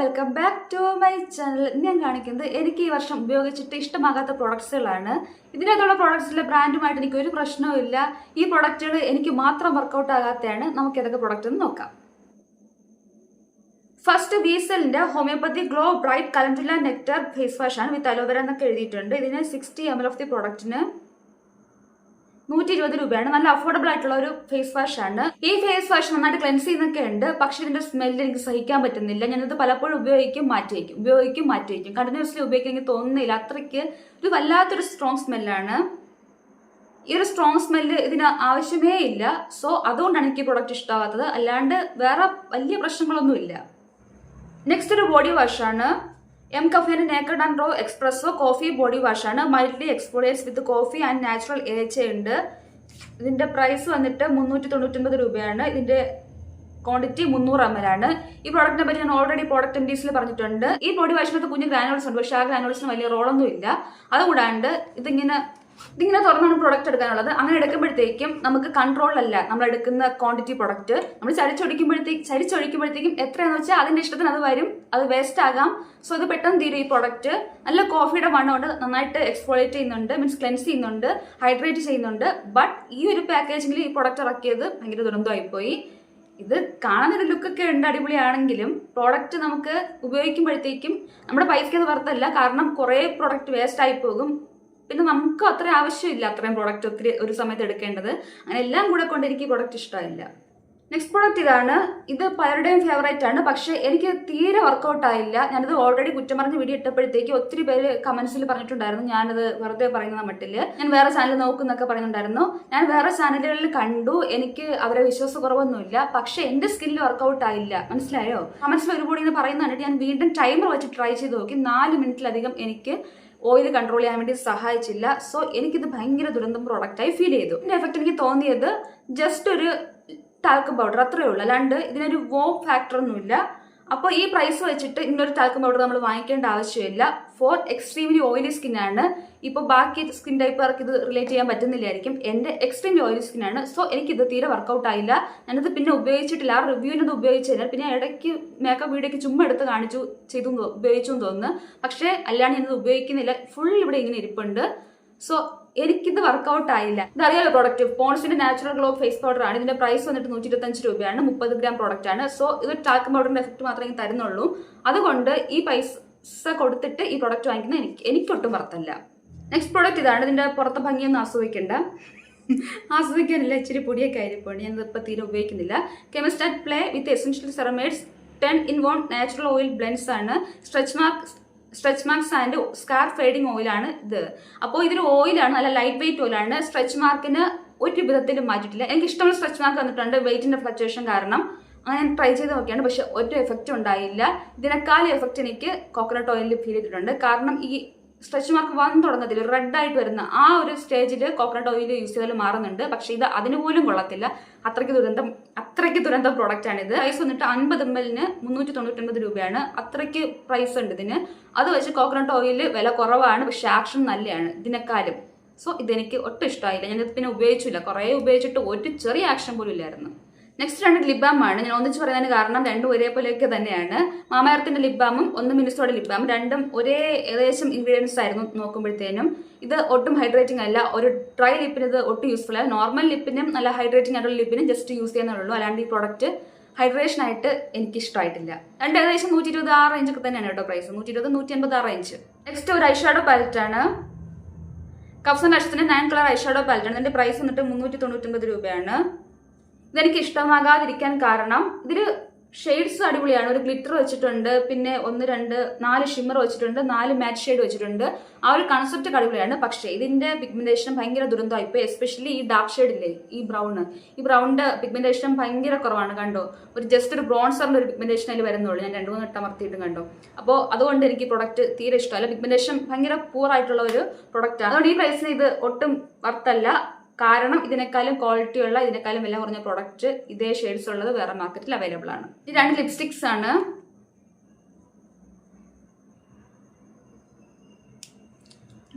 Welcome back to my channel ഞാൻ കാണിക്കുന്നത് എനിക്ക് ഈ വർഷം ഉപയോഗിച്ചിട്ട് ഇഷ്ടമാകാത്ത പ്രൊഡക്ട്സുകളാണ് ഇതിനകത്തുള്ള പ്രൊഡക്ട്സിലെ ബ്രാൻഡുമായിട്ട് എനിക്ക് ഒരു പ്രശ്നവും ഇല്ല. ഈ പ്രൊഡക്റ്റുകൾ എനിക്ക് മാത്രം വർക്കൗട്ട് ആകാത്തതാണ് നമുക്ക് ഏതൊക്കെ പ്രൊഡക്റ്റ് എന്ന് നോക്കാം. First വീസലിന്റെ homeopathy glow bright calendula nectar face wash ആണ് വിത്ത് അലോവേര എന്നൊക്കെ എഴുതിയിട്ടുണ്ട്. ഇതിന് sixty M L of the പ്രൊഡക്റ്റിന് നൂറ്റി ഇരുപത് രൂപയാണ്. നല്ല അഫോർഡബിൾ ആയിട്ടുള്ള ഒരു ഫേസ് വാഷ് ആണ്. ഈ ഫേസ് വാഷ് നന്നായിട്ട് ക്ലെൻസ് ചെയ്യുന്നൊക്കെ ഉണ്ട്. പക്ഷെ ഇതിന്റെ സ്മെല്ല് എനിക്ക് സഹിക്കാൻ പറ്റുന്നില്ല. ഞാനിത് പലപ്പോഴും ഉപയോഗിക്കും മാറ്റി വയ്ക്കും. ഉപയോഗിക്കും മാറ്റി വയ്ക്കും. കണ്ടിന്യൂസ്ലി ഉപയോഗിക്കാൻ എനിക്ക് തോന്നുന്നില്ല. അത്രയ്ക്ക് ഒരു വല്ലാത്തൊരു സ്ട്രോങ് സ്മെല്ലാണ് ഈ ഒരു സ്ട്രോങ് സ്മെല്ല് ഇതിന് ആവശ്യമേ ഇല്ല. സോ അതുകൊണ്ടാണ് എനിക്ക് പ്രൊഡക്റ്റ് ഇഷ്ടമാകാത്തത് അല്ലാണ്ട് വേറെ വലിയ പ്രശ്നങ്ങളൊന്നുമില്ല. നെക്സ്റ്റ് ഒരു body വാഷാണ് mCaffeine naked and raw espresso coffee body ആണ്. Multi exfoliates with coffee and natural ഏച്ച ഉണ്ട്. ഇതിന്റെ പ്രൈസ് വന്നിട്ട് മുന്നൂറ്റി തൊണ്ണൂറ്റൊൻപത് രൂപയാണ്. ഇതിന്റെ ക്വാണ്ടിറ്റി മുന്നൂറ് എം എൽ ആണ്. ഈ പ്രോഡക്റ്റിനെ പറ്റി ഞാൻ ഓൾറെഡി പ്രോഡക്റ്റ് ഇൻഡീസിൽ പറഞ്ഞിട്ടുണ്ട്. ഈ ബോഡി വാഷിനകത്ത് കുഞ്ഞു ഗ്രാനുവൽസ് ഉണ്ട് പക്ഷേ ആ ഗ്രാനുവൽസിന് വലിയ റോളൊന്നും ഇല്ല അതുകൂടാണ്ട് ഇതിങ്ങനെ ഇതിങ്ങനെ തുറന്നാണ് പ്രൊഡക്റ്റ് എടുക്കാനുള്ളത്. അങ്ങനെ എടുക്കുമ്പോഴത്തേക്കും നമുക്ക് കൺട്രോളല്ല നമ്മൾ എടുക്കുന്ന ക്വാണ്ടിറ്റി പ്രൊഡക്റ്റ് നമ്മൾ ചരിച്ചൊടിക്കുമ്പോഴത്തേക്ക് ചരിച്ചൊഴിക്കുമ്പോഴത്തേക്കും എത്രയാണെന്ന് വെച്ചാൽ അതിന്റെ ഇഷ്ടത്തിന് അത് വരും. അത് വേസ്റ്റ് ആകാം. സോ അത് പെട്ടെന്ന് തീരും ഈ പ്രൊഡക്റ്റ് നല്ല കോഫിയുടെ മണ്ണുകൊണ്ട് നന്നായിട്ട് എക്സ്പ്ലോറേറ്റ് ചെയ്യുന്നുണ്ട്. മീൻസ് ക്ലെൻസ് ചെയ്യുന്നുണ്ട്. ഹൈഡ്രേറ്റ് ചെയ്യുന്നുണ്ട്. ബട്ട് ഈ ഒരു പാക്കേജിങ്ങിൽ ഈ പ്രൊഡക്റ്റ് ഇറക്കിയത് ഭയങ്കര ദുരന്തമായിപ്പോയി. ഇത് കാണാനൊരു ലുക്കൊക്കെ ഉണ്ട് അടിപൊളിയാണെങ്കിലും പ്രോഡക്റ്റ് നമുക്ക് ഉപയോഗിക്കുമ്പോഴത്തേക്കും നമ്മുടെ പൈസയ്ക്ക് അത് വർത്തല്ല കാരണം കുറേ പ്രോഡക്റ്റ് വേസ്റ്റ് ആയി പോകും. പിന്നെ നമുക്ക് അത്ര ആവശ്യമില്ല അത്രയും പ്രോഡക്റ്റ് ഒത്തിരി ഒരു സമയത്ത് എടുക്കേണ്ടത്. അങ്ങനെ എല്ലാം കൂടെ കൊണ്ട് എനിക്ക് പ്രോഡക്റ്റ് ഇഷ്ടമായില്ല. നെക്സ്റ്റ് പ്രോഡക്റ്റ് ഇതാണ്. ഇത് പലരുടെയും ഫേവറേറ്റ് ആണ്. പക്ഷേ എനിക്ക് തീരെ വർക്കൗട്ട് ആയില്ല. ഞാനിത് ഓൾറെഡി കുറ്റം പറഞ്ഞ് വീഡിയോ ഇട്ടപ്പോഴത്തേക്ക് ഒത്തിരി പേര് കമന്റ്സിൽ പറഞ്ഞിട്ടുണ്ടായിരുന്നു. ഞാനത് വെറുതെ പറയുന്ന മട്ടിൽ. ഞാൻ വേറെ ചാനൽ നോക്കുന്നൊക്കെ പറയുന്നുണ്ടായിരുന്നു ഞാൻ വേറെ ചാനലുകളിൽ കണ്ടു. എനിക്ക് അവരെ വിശ്വാസക്കുറവൊന്നുമില്ല. പക്ഷേ എന്റെ സ്കില്ല് വർക്കൗട്ട് ആയില്ല. മനസ്സിലായോ? കമന്റ്സിൽ ഒരുപാട് ഇങ്ങനെ പറയുന്ന കണ്ടിട്ട് ഞാൻ വീണ്ടും ടൈമർ വെച്ച് ട്രൈ ചെയ്ത് നോക്കി. നാല് മിനിറ്റിലധികം എനിക്ക് ഓയിൽ കൺട്രോൾ ചെയ്യാൻ വേണ്ടി സഹായിച്ചില്ല. സോ എനിക്കിത് ഭയങ്കര ദുരന്തം പ്രോഡക്റ്റായി ഫീൽ ചെയ്തു. ഇതിന്റെ എഫക്റ്റ് എനിക്ക് തോന്നിയത് ജസ്റ്റ് ഒരു ടാൽക്കം പൗഡർ അത്രയേ ഉള്ളൂ. അല്ലാണ്ട് ഇതിനൊരു വോ ഫാക്ടർ ഒന്നുമില്ല. അപ്പോൾ ഈ പ്രൈസ് വെച്ചിട്ട് ഇന്നൊരു ടാൽക്കം പൗഡർ നമ്മൾ വാങ്ങിക്കേണ്ട ആവശ്യമില്ല. ഫോർ എക്സ്ട്രീംലി ഓയിലി സ്കിന്നാണ് ഇപ്പോൾ ബാക്കി സ്കിൻ ടൈപ്പുകാർക്ക് ഇത് റിലേറ്റ് ചെയ്യാൻ പറ്റുന്നില്ലായിരിക്കും. എന്റെ എക്സ്ട്രീംലി ഓയിലി സ്കിന്നാണ് സോ എനിക്കിത് തീരെ വർക്കൗട്ട് ആയില്ല. ഞാനിത് പിന്നെ ഉപയോഗിച്ചിട്ടില്ല. ആ റിവ്യൂവിനത് ഉപയോഗിച്ച് കഴിഞ്ഞാൽ പിന്നെ ഇടയ്ക്ക് മേക്കപ്പ് വീഡിയോക്ക് ചുമ്മാ എടുത്ത് കാണിച്ചു ചെയ്തു ഉപയോഗിച്ചു തോന്നുന്നു. പക്ഷേ അല്ലാണ്ട് ഞാനത് ഉപയോഗിക്കുന്നില്ല. ഫുൾ ഇവിടെ ഇങ്ങനെ ഇരിപ്പുണ്ട്. സോ എനിക്കിത് വർക്കൗട്ട് ആയില്ല. ഇതറിയാലോ പ്രോഡക്റ്റ് പോൺസിന്റെ നാച്ചുറൽ ഗ്ലോ ഫേസ് പൗഡർ ആണ്. ഇതിന്റെ പ്രൈസ് വന്നിട്ട് നൂറ്റി ഇരുപത്തഞ്ച് രൂപയാണ്. മുപ്പത് ഗ്രാം പ്രോഡക്റ്റ് ആണ്. സോ ഇത് ടാൽക്കം പൗഡറിന്റെ എഫക്ട് മാത്രമേ തരുന്നുള്ളൂ. അതുകൊണ്ട് ഈ പൈസ കൊടുത്തിട്ട് ഈ പ്രോഡക്റ്റ് വാങ്ങിക്കുന്നത് എനിക്ക് എനിക്കൊട്ടും വർത്തല്ല. നെക്സ്റ്റ് പ്രോഡക്റ്റ് ഇതാണ്. ഇതിന്റെ പുറത്തെ ഭംഗിയൊന്നും ആസ്വദിക്കണ്ട. ആസ്വദിക്കാനില്ല. ഇച്ചിരി പൊടിയൊക്കെ ആയിരിക്കും ഞാൻ ഇപ്പൊ തീരെ ഉപയോഗിക്കുന്നില്ല. Chemist at play with essential ceramides ten in one natural oil blends ആണ്. Stretch mark stretch marks and scar fading ഓയിലാണ് ഇത്. അപ്പോൾ ഇതൊരു ഓയിലാണ് അല്ല ലൈറ്റ് വെയിറ്റ് ഓയിലാണ് സ്ട്രെച്ച് മാർക്കിന് ഒരു വിധത്തിലും മാറ്റിയിട്ടില്ല. എനിക്ക് ഇഷ്ടമുള്ള സ്ട്രെച്ച് മാർക്ക് വന്നിട്ടുണ്ട് വെയിറ്റിന്റെ ഫ്ലക്ച്വേഷൻ കാരണം അങ്ങനെ ഞാൻ ട്രൈ ചെയ്ത് നോക്കിയാണ്. പക്ഷെ ഒരു എഫക്റ്റ് ഉണ്ടായില്ല. ഇതിനേക്കാളും എഫക്റ്റ് എനിക്ക് കോക്കനട്ട് ഓയിലിൽ ഫീൽ ചെയ്തിട്ടുണ്ട്. കാരണം ഈ സ്ട്രെച്ച് മാർക്ക് വന്ന് തുടങ്ങത്തില്ല റെഡ് ആയിട്ട് വരുന്ന ആ ഒരു സ്റ്റേജിൽ കോക്കനട്ട് ഓയിൽ യൂസ് ചെയ്താൽ മാറുന്നുണ്ട്. പക്ഷേ ഇത് അതിന് പോലും കൊള്ളത്തില്ല. അത്രയ്ക്ക് ദുരന്തം അത്രയ്ക്ക് ദുരന്തം പ്രോഡക്റ്റ് ആണ് ഇത്. പ്രൈസ് വന്നിട്ട് അൻപത് എം എല്ലിന് മുന്നൂറ്റി തൊണ്ണൂറ്റൊൻപത് രൂപയാണ്. അത്രയ്ക്ക് പ്രൈസ് ഉണ്ട് ഇതിന്. അത് വെച്ച് കോക്കനട്ട് ഓയിൽ വില കുറവാണ് പക്ഷേ ആക്ഷൻ നല്ലതാണ് ഇതിനെക്കാളും. സോ ഇതെനിക്ക് ഒട്ടും ഇഷ്ടമായില്ല. ഞാനിത് പിന്നെ ഉപയോഗിച്ചില്ല. കുറേ ഉപയോഗിച്ചിട്ട് ഒരു ചെറിയ ആക്ഷൻ പോലും ഇല്ലായിരുന്നു. നെക്സ്റ്റ് രണ്ട് ലിപ് ബാം ആണ്. ഞാൻ ഒന്നിച്ച് പറയുന്നതിന് കാരണം രണ്ടും ഒരേപോലെയൊക്കെ തന്നെയാണ്. മാമയർത്തിന്റെ ലിബാമും ഒന്ന് മിനിസ്റ്റോടെ ലിബാമും രണ്ടും ഒരേ ഏകദേശം ഇൻഗ്രീഡിയൻസ് ആയിരുന്നു നോക്കുമ്പോഴത്തേനും. ഇത് ഒട്ടും ഹൈഡ്രേറ്റിംഗ് അല്ല. ഒരു ഡ്രൈ ലിപ്പിന് ഇത് ഒട്ടും യൂസ്ഫുൾ അല്ല. നോർമൽ ലിപ്പിനും നല്ല ഹൈഡ്രേറ്റിംഗ് ആയിട്ടുള്ള ലിപ്പിനും ജസ്റ്റ് യൂസ് ചെയ്യുന്നുള്ളൂ അല്ലാണ്ട് ഈ പ്രോഡക്റ്റ് ഹൈഡ്രേഷൻ ആയിട്ട് എനിക്ക് ഇഷ്ടമായിട്ടില്ല. രണ്ട് ഏകദേശം നൂറ്റി ഇരുപത് ആ റേഞ്ചൊക്കെ തന്നെയാണ് കേട്ടോ പ്രൈസ് നൂറ്റി ഇരുപത് നൂറ്റി അൻപത് ആ റേഞ്ച് നെക്സ്റ്റ് ഒരു ഐഷാഡോ പാലറ്റ് ആണ് കപ്സൺ ലക്ഷത്തിന്റെ നയൻ കളർ ഐഷാഡോ പാലറ്റാണ് ആണ്. ഇതിന്റെ പ്രൈസ് വന്നിട്ട് മുന്നൂറ്റി തൊണ്ണൂറ്റൊമ്പത് രൂപയാണ്. ഇതെനിക്ക് ഇഷ്ടമാകാതിരിക്കാൻ കാരണം ഇതിൽ ഷെയ്ഡ്സ് അടിപൊളിയാണ്. ഒരു ഗ്ലിറ്റർ വെച്ചിട്ടുണ്ട് പിന്നെ ഒന്ന് രണ്ട് നാല് ഷിമ്മർ വെച്ചിട്ടുണ്ട് നാല് മാറ്റ് ഷെയ്ഡ് വെച്ചിട്ടുണ്ട്. ആ ഒരു കൺസെപ്റ്റ് അടിപൊളിയാണ്. പക്ഷേ ഇതിന്റെ പിഗ്മെന്റേഷൻ ഭയങ്കര ദുരന്തമായി ഇപ്പോൾ എസ്പെഷ്യലി ഈ ഡാർക്ക് ഷെയ്ഡില്ലേ ഈ ബ്രൗൺ ഈ ബ്രൗണിന്റെ പിഗ്മെന്റേഷൻ ഭയങ്കര കുറവാണ് കണ്ടോ? ഒരു ജസ്റ്റ് ഒരു ബ്രോൺസറിന്റെ ഒരു പിഗ്മെന്റേഷൻ അതിൽ വരുന്നുള്ളൂ. ഞാൻ രണ്ട് മൂന്ന് വട്ടം അമർത്തിയിട്ടും കണ്ടോ? അപ്പോൾ അതുകൊണ്ട് എനിക്ക് പ്രൊഡക്റ്റ് തീരെ ഇഷ്ടമല്ല. പിഗ്മെന്റേഷൻ ഭയങ്കര പൂർ ആയിട്ടുള്ള ഒരു പ്രൊഡക്റ്റ് ആണ്. അതുകൊണ്ട് ഈ പ്രൈസിന് ഇത് ഒട്ടും വರ್ತല്ല കാരണം ഇതിനേക്കാളും ക്വാളിറ്റി ഉള്ള ഇതിനേക്കാളും വില കുറഞ്ഞ പ്രോഡക്റ്റ് ഇതേ ഷെയ്ഡ്സ് ഉള്ളത് വേറെ മാർക്കറ്റിൽ അവൈലബിൾ ആണ്. ഈ രണ്ട് ലിപ്സ്റ്റിക്സ് ആണ്.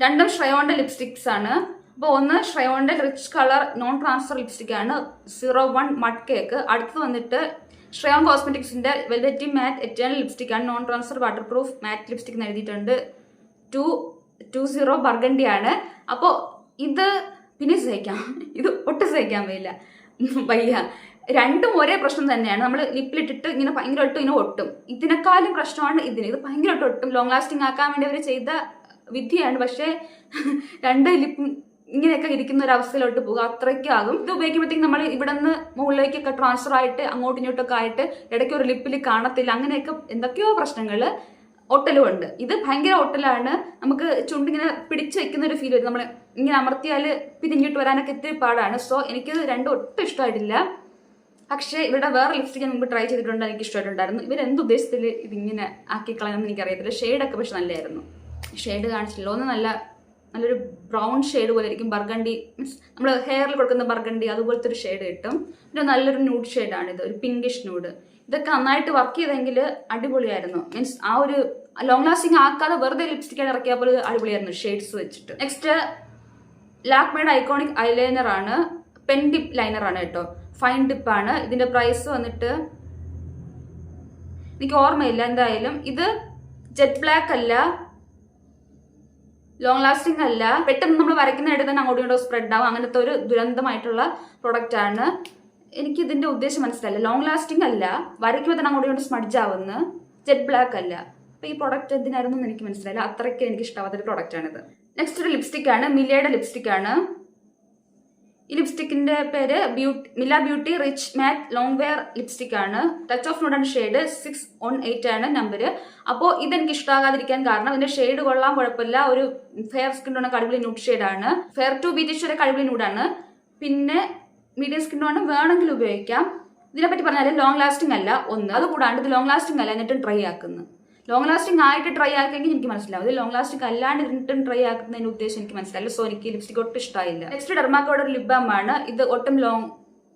രണ്ടും ഷ്രയോണ്ട ലിപ്സ്റ്റിക്സ് ആണ്. അപ്പോൾ ഒന്ന് ഷ്രയോണ്ട rich colour non transfer lipstick ആണ്. സീറോ വൺ മഡ് കേക്ക് അടുത്ത് വന്നിട്ട് ശ്രയോൺ കോസ്മെറ്റിക്സിന്റെ വെൽവെറ്റി മാറ്റ് എറ്റേണൽ ലിപ്സ്റ്റിക് ആണ്. Non transfer waterproof matte lipstick എന്ന് എഴുതിയിട്ടുണ്ട്. ടു ടു സീറോ ബർഗണ്ടി ആണ്. അപ്പോൾ ഇത് പിന്നെ സഹിക്കാം. ഇത് ഒട്ടും സഹിക്കാൻ വയ്യില്ല വയ്യ. രണ്ടും ഒരേ പ്രശ്നം തന്നെയാണ്. നമ്മൾ ലിപ്പിലിട്ടിട്ട് ഇങ്ങനെ ഭയങ്കരമായിട്ട് ഇങ്ങനെ ഒട്ടും. ഇതിനേക്കാളും പ്രശ്നമാണ് ഇതിന്. ഇത് ഭയങ്കരമായിട്ട് ഒട്ടും ലോങ് ലാസ്റ്റിംഗ് ആക്കാൻ വേണ്ടി അവർ ചെയ്ത വിദ്യയാണ് പക്ഷേ രണ്ട് ലിപ്പും ഇങ്ങനെയൊക്കെ ഇരിക്കുന്ന ഒരു അവസ്ഥയിലോട്ട് പോകുക അത്രയ്ക്കും ആകും. ഇത് ഉപയോഗിക്കുമ്പോഴത്തേക്കും നമ്മൾ ഇവിടെ നിന്ന് മുകളിലേക്കൊക്കെ ട്രാൻസ്ഫർ ആയിട്ട് അങ്ങോട്ടും ഇങ്ങോട്ടൊക്കെ ആയിട്ട് ഇടയ്ക്ക് ഒരു ലിപ്പിൽ കാണത്തില്ല. അങ്ങനെയൊക്കെ എന്തൊക്കെയോ പ്രശ്നങ്ങൾ ഒട്ടലും ഉണ്ട് ഇത് ഭയങ്കര ഒട്ടലാണ്. നമുക്ക് ചുണ്ടിങ്ങനെ പിടിച്ചു വെക്കുന്ന ഒരു ഫീൽ വരും. നമ്മൾ ഇങ്ങനെ അമർത്തിയാൽ പിരിഞ്ഞിട്ട് വരാനൊക്കെ ഇത്തിരി പാടാണ്. സോ എനിക്ക് രണ്ടും ഒട്ടും ഇഷ്ടമായിട്ടില്ല. പക്ഷേ ഇവരുടെ വേറെ ലിപ്സ്റ്റിക് ഞാൻ മുമ്പ് ട്രൈ ചെയ്തിട്ടുണ്ട്. എനിക്ക് ഇഷ്ടമായിട്ടുണ്ടായിരുന്നു. ഇവർ എന്ത് ഉദ്ദേശത്തിൽ ഇതിങ്ങനെ ആക്കി കളയണമെന്ന് എനിക്കറിയത്തില്ല ഷെയ്ഡൊക്കെ പക്ഷെ നല്ലതായിരുന്നു ഷെയ്ഡ് കാണിച്ചില്ല ഒന്ന് നല്ല നല്ലൊരു ബ്രൗൺ ഷെയ്ഡ് പോലെ ഇരിക്കും ബർഗണ്ടി മീൻസ് നമ്മൾ ഹെയറിൽ കൊടുക്കുന്ന ബർഗണ്ടി അതുപോലത്തെ ഒരു ഷെയ്ഡ് കിട്ടും. പിന്നെ നല്ലൊരു ന്യൂഡ് ഷെയ്ഡാണ് ഇത്. ഒരു പിങ്കിഷ് ന്യൂഡ് ഇതൊക്കെ നന്നായിട്ട് വർക്ക് ചെയ്തെങ്കിൽ അടിപൊളിയായിരുന്നു. മീൻസ് ആ ഒരു ലോങ് ലാസ്റ്റിംഗ് ആക്കാതെ വെറുതെ ലിപ്സ്റ്റിക് ഇറക്കിയ പോലെ അടിപൊളിയായിരുന്നു. ഷെയ്ഡ്സ് വെച്ചിട്ട്. നെക്സ്റ്റ് ലാക്മേഡ് ഐക്കോണിക് ഐലൈനർ ആണ്. പെൻ ടിപ്പ് ലൈനർ ആണ് കേട്ടോ. ഫൈൻ ടിപ്പ് ആണ്. ഇതിന്റെ പ്രൈസ് വന്നിട്ട് എനിക്ക് ഓർമ്മയില്ല എന്തായാലും. ഇത് ജെറ്റ് ബ്ലാക്ക് അല്ല. ലോങ് ലാസ്റ്റിംഗ് അല്ല. പെട്ടെന്ന് നമ്മൾ വരയ്ക്കുന്ന ഇടയിൽ തന്നെ അങ്ങോട്ടും ഇങ്ങോട്ടും സ്പ്രെഡ് ആവും. അങ്ങനത്തെ ഒരു ദുരന്തമായിട്ടുള്ള പ്രൊഡക്റ്റ് ആണ്. എനിക്ക് ഇതിന്റെ ഉദ്ദേശം മനസ്സിലായില്ല. ലോങ് ലാസ്റ്റിംഗ് അല്ല. വരയ്ക്കുമ്പോൾ തന്നെ അങ്ങോട്ടും ഇങ്ങോട്ടും സ്മഡ്ജ് ആവുന്നു. ജെറ്റ് ബ്ലാക്ക് അല്ല. അപ്പൊ ഈ പ്രൊഡക്റ്റ് എന്തിനായിരുന്നു എന്ന് എനിക്ക് മനസ്സിലായില്ല. അത്രയ്ക്ക് എനിക്ക് ഇഷ്ടമാവാത്ത ഒരു പ്രൊഡക്റ്റ് ആണിത്. നെക്സ്റ്റ് ഒരു ലിപ്സ്റ്റിക് ആണ് മില്ലയുടെ ലിപ്സ്റ്റിക് ആണ്. ഈ ലിപ്സ്റ്റിക്കിന്റെ പേര് ബ്യൂട്ടി മില beauty rich matte long wear lipstick ആണ്. ടച്ച് ഓഫ് നുഡൻ ഷെയ്ഡ് സിക്സ് വൺ എയ്റ്റ് ആണ് നമ്പർ അപ്പോൾ ഇതെനിക്ക് ഇഷ്ടമാകാതിരിക്കാൻ കാരണം ഇതിന്റെ ഷെയ്ഡ് കൊള്ളാൻ കുഴപ്പമില്ല. ഒരു ഫെയർ സ്കിൻ കഴിവിളി കടിപൊളി ന്യൂഡ് ആണ്. ഫെയർ ടു ബീറ്റിഷ് വരെ കടിപൊളി ന്യൂഡാണ് പിന്നെ മീഡിയം സ്കിൻ ടോൺ വേണമെങ്കിൽ ഉപയോഗിക്കാം. ഇതിനെപ്പറ്റി പറഞ്ഞാൽ ലോങ് ലാസ്റ്റിംഗ് അല്ല ഒന്ന്. അത് കൂടാണ്ട് ഇത് ലോങ് ലാസ്റ്റിംഗ് അല്ല എന്നിട്ടും ട്രൈ ആക്കുന്നു. ലോങ് ലാസ്റ്റിംഗ് ആയിട്ട് ട്രൈ ആക്കിയെങ്കിൽ എനിക്ക് മനസ്സിലാവും. ഇത് ലോങ് ലാസ്റ്റിംഗ് അല്ലാണ്ട് ഇരുന്നിട്ടും ട്രൈ ആക്കുന്നതിന് ഉദ്ദേശം എനിക്ക് മനസ്സിലായില്ല. സോ എനിക്ക് ലിപ്സ്റ്റിക് ഒട്ടും ഇഷ്ടമായില്ല നെക്സ്റ്റ് ഡെർമാക്കോഡർ ലിപ് ബാം ആണ്. ഇത് ഒട്ടും ലോങ്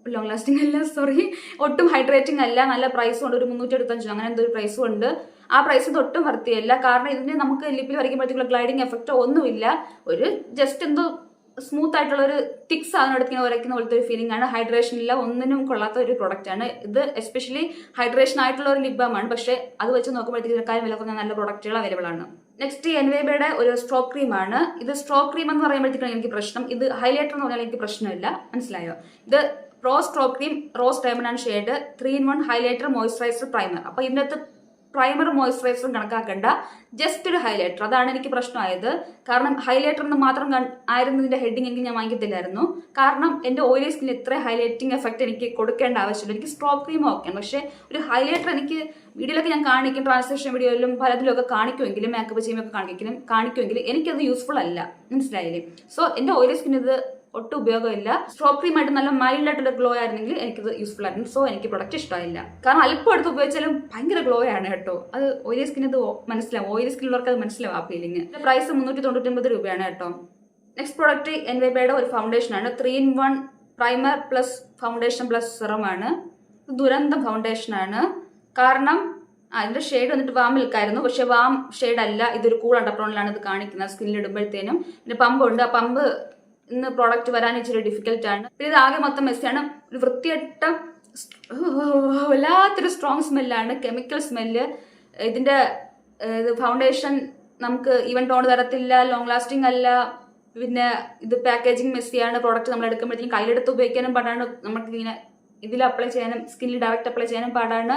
ലോങ് ലാസ്റ്റിംഗ് അല്ല സോറി ഒട്ടും ഹൈഡ്രേറ്റിംഗ് അല്ല. നല്ല പ്രൈസും ഉണ്ട്. ഒരു മുന്നൂറ്റി എടുത്തഞ്ച് അങ്ങനെ എന്തൊരു പ്രൈസും ഉണ്ട്. ആ പ്രൈസ് ഇത് ഒട്ടും വർത്തിയല്ല കാരണം ഇതിന് നമുക്ക് ലിപ്പിൽ വരയ്ക്കുമ്പോഴത്തേക്കുള്ള ഗ്ലൈഡിങ് എഫക്റ്റോ ഒന്നുമില്ല. ഒരു ജസ്റ്റ് എന്തോ സ്മൂത്ത് ആയിട്ടുള്ള ഒരു തിക് സാധനം എടുക്കുന്ന ഉരയ്ക്കുന്ന പോലത്തെ ഒരു ഫീലിംഗ് ആണ്. ഹൈഡ്രേഷൻ ഇല്ല ഒന്നിനും കൊള്ളാത്ത ഒരു പ്രോഡക്റ്റ് ആണ്. ഇത് എസ്പെഷ്യലി ഹൈഡ്രേഷൻ ആയിട്ടുള്ള ഒരു ലിപ് ബാം ആണ്. പക്ഷേ അത് വെച്ച് നോക്കുമ്പോഴത്തേക്ക് ഇതിനേക്കാളും വില കുറഞ്ഞ നല്ല പ്രോഡക്റ്റുകൾ അവൈലബിൾ ആണ്. നെക്സ്റ്റ് എൻവേബയുടെ ഒരു സ്ട്രോ ക്രീം ആണ്. ഇത് സ്ട്രോ ക്രീം എന്ന് പറയുമ്പോഴത്തേക്കാണ് എനിക്ക് പ്രശ്നം. ഇത് ഹൈലൈറ്റർ എന്ന് പറഞ്ഞാൽ എനിക്ക് പ്രശ്നമില്ല. മനസ്സിലായോ? ഇത് rose straw cream rose diamond and shade three in one highlighter moisturiser primer അപ്പൊ ഇതിനകത്ത് പ്രൈമർ മോയ്സ്ചറൈസറും കണക്കാക്കേണ്ട ജസ്റ്റ് ഒരു ഹൈലൈറ്റർ അതാണ് എനിക്ക് പ്രശ്നമായത്. കാരണം ഹൈലൈറ്റർ എന്ന് മാത്രം ആയിരുന്നു ഇതിന്റെ ഹെഡിങ് എങ്കിൽ ഞാൻ വാങ്ങിക്കത്തില്ലായിരുന്നു. കാരണം എന്റെ ഓയിലി സ്കിന്നിൽ ഇത്ര ഹൈലൈറ്റിംഗ് എഫക്റ്റ് എനിക്ക് കൊടുക്കേണ്ട ആവശ്യമില്ല. എനിക്ക് സ്ട്രോ ക്രീം ഓക്കെ പക്ഷേ ഒരു ഹൈലൈറ്റർ എനിക്ക് വീഡിയോയിലൊക്കെ ഞാൻ കാണിക്കും ട്രാൻസ്ലേഷൻ വീഡിയോയിലും പലതിലൊക്കെ കാണിക്കുമെങ്കിലും മേക്കപ്പ് ചെയ്യുമ്പോൾ കാണിക്കും കാണിക്കുമെങ്കിലും എനിക്കത് യൂസ്ഫുൾ അല്ല. മനസ്സിലായില്ലേ? സോ എന്റെ ഓയിലി സ്കിൻ ഇത് ഒട്ടും ഉപയോഗമില്ല. സ്ട്രോബ് ക്രീം ആയിട്ട് നല്ല മൈൽഡ് ആയിട്ടുള്ള ഗ്ലോ ആയിരുന്നെങ്കിൽ എനിക്കിത് യൂസ്ഫുൾ ആയിരുന്നു. സോ എനിക്ക് പ്രൊഡക്റ്റ് ഇഷ്ടമായില്ല. കാരണം അല്പം എടുത്ത് ഉപയോഗിച്ചാലും ഭയങ്കര ഗ്ലോ ആണ് കേട്ടോ. അത് ഓയിലി സ്കിൻ ഇത് മനസ്സിലാവും. ഓയിലി സ്കിന്നുള്ളവർക്ക് അത് മനസ്സിലാവും ആ ഫീലിംഗ് പ്രൈസ് മുന്നൂറ്റി തൊണ്ണൂറ്റൊമ്പത് രൂപയാണ് കേട്ടോ. നെക്സ്റ്റ് പ്രോഡക്റ്റ് എൻവൈബയുടെ ഒരു ഫൗണ്ടേഷൻ ആണ്. Three in one primer plus foundation plus serum ആണ്. ദുരന്തം ഫൗണ്ടേഷൻ ആണ്. കാരണം അതിന്റെ ഷെയ്ഡ് വന്നിട്ട് വാം മിൽക്കായിരുന്നു പക്ഷെ വാം ഷെയ്ഡ് അല്ല. ഇതൊരു കൂൾ അണ്ടർടോണിലാണ് ഇത് കാണിക്കുന്നത്. സ്കിന്നിൽ ഇടുമ്പോഴത്തേനും. പിന്നെ പമ്പുണ്ട് ആ പമ്പ് ഇന്ന് പ്രോഡക്റ്റ് വരാൻ ഇച്ചിരി ആണ്. ഇത് ആകെ മൊത്തം മെസ്സിയാണ് ഒരു വൃത്തിയട്ട വല്ലാത്തൊരു സ്ട്രോങ് സ്മെല്ലാണ് കെമിക്കൽ സ്മെല്ല് ഇതിന്റെ ഇത് ഫൗണ്ടേഷൻ നമുക്ക് ഈവൻ ടോൺ തരത്തില്ല ലോങ് ലാസ്റ്റിംഗ് അല്ല. പിന്നെ ഇത് പാക്കേജിങ് മെസ്സിയാണ് പ്രോഡക്റ്റ് നമ്മൾ എടുക്കുമ്പോഴത്തേക്കും കയ്യിലെടുത്ത് ഉപയോഗിക്കാനും പാടാണ്. നമുക്ക് ഇങ്ങനെ ഇതിൽ അപ്ലൈ ചെയ്യാനും സ്കിന്നിൽ ഡയറക്റ്റ് അപ്ലൈ ചെയ്യാനും പാടാണ്.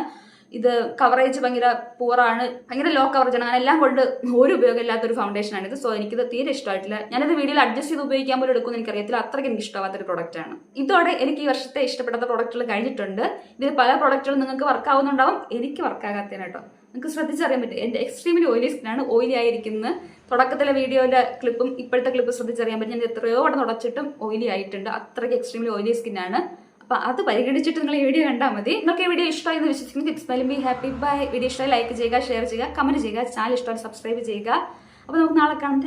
ഇത് കവറേജ് ഭയങ്കര പൂറാണ് ഭയങ്കര ലോ കവറേജ് ആണ്. അങ്ങനെ എല്ലാം കൊണ്ട് ഒരു ഉപയോഗമില്ലാത്ത ഒരു ഫൗണ്ടേഷൻ ആണ് ഇത്. സോ എനിക്കിത് തീരെ ഇഷ്ടമായിട്ടില്ല. ഞാനിത് വീഡിയോയിൽ അഡ്ജസ്റ്റ് ചെയ്ത് ഉപയോഗിക്കാൻ പോലും എടുക്കുമെന്ന് എനിക്കറിയത്തില്ല. അത്രയ്ക്ക് എനിക്ക് ഇഷ്ടമാവാത്ത ഒരു പ്രോഡക്റ്റ് ആണ്. ഇതോടെ എനിക്ക് ഈ വർഷത്തെ ഇഷ്ടപ്പെടാത്ത പ്രോഡക്റ്റുകൾ കഴിഞ്ഞിട്ടുണ്ട്. ഇതിൽ പല പ്രോഡക്റ്റുകളും നിങ്ങൾക്ക് വർക്ക് ആവുന്നുണ്ടാവും. എനിക്ക് വർക്ക് ആകാത്തതിന് കേട്ടോ നിങ്ങൾക്ക് ശ്രദ്ധിച്ചറിയാൻ പറ്റും. എന്റെ എക്സ്ട്രീംലി ഓയിലി സ്കിന്നാണ് ഓയിലി ആയിരിക്കുന്നത്. തുടക്കത്തിലെ വീഡിയോയിലെ ക്ലിപ്പും ഇപ്പോഴത്തെ ക്ലിപ്പ് ശ്രദ്ധിച്ചറിയാൻ പറ്റും. ഞാൻ എത്രയോ വട്ടം തുടച്ചിട്ടും ഓയിലി ആയിട്ടുണ്ട്. അത്രയ്ക്ക് എക്സ്ട്രീംലി ഓയിലി സ്കിന്നാണ് അപ്പൊ അത് പരിഗണിച്ചിട്ട് നിങ്ങൾ ഈ വീഡിയോ കണ്ടാൽ മതി. നിങ്ങൾക്ക് ഈ വീഡിയോ ഇഷ്ടമായി എന്ന് വിശ്വസിക്കുന്നു it's be happy bye video ഇഷ്ടമായി ലൈക്ക് ചെയ്യുക ഷെയർ ചെയ്യുക കമന്റ് ചെയ്യുക ചാനൽ ഇഷ്ടമായി സബ്സ്ക്രൈബ് ചെയ്യുക. അപ്പോൾ നമുക്ക് നാളെ കാണാം.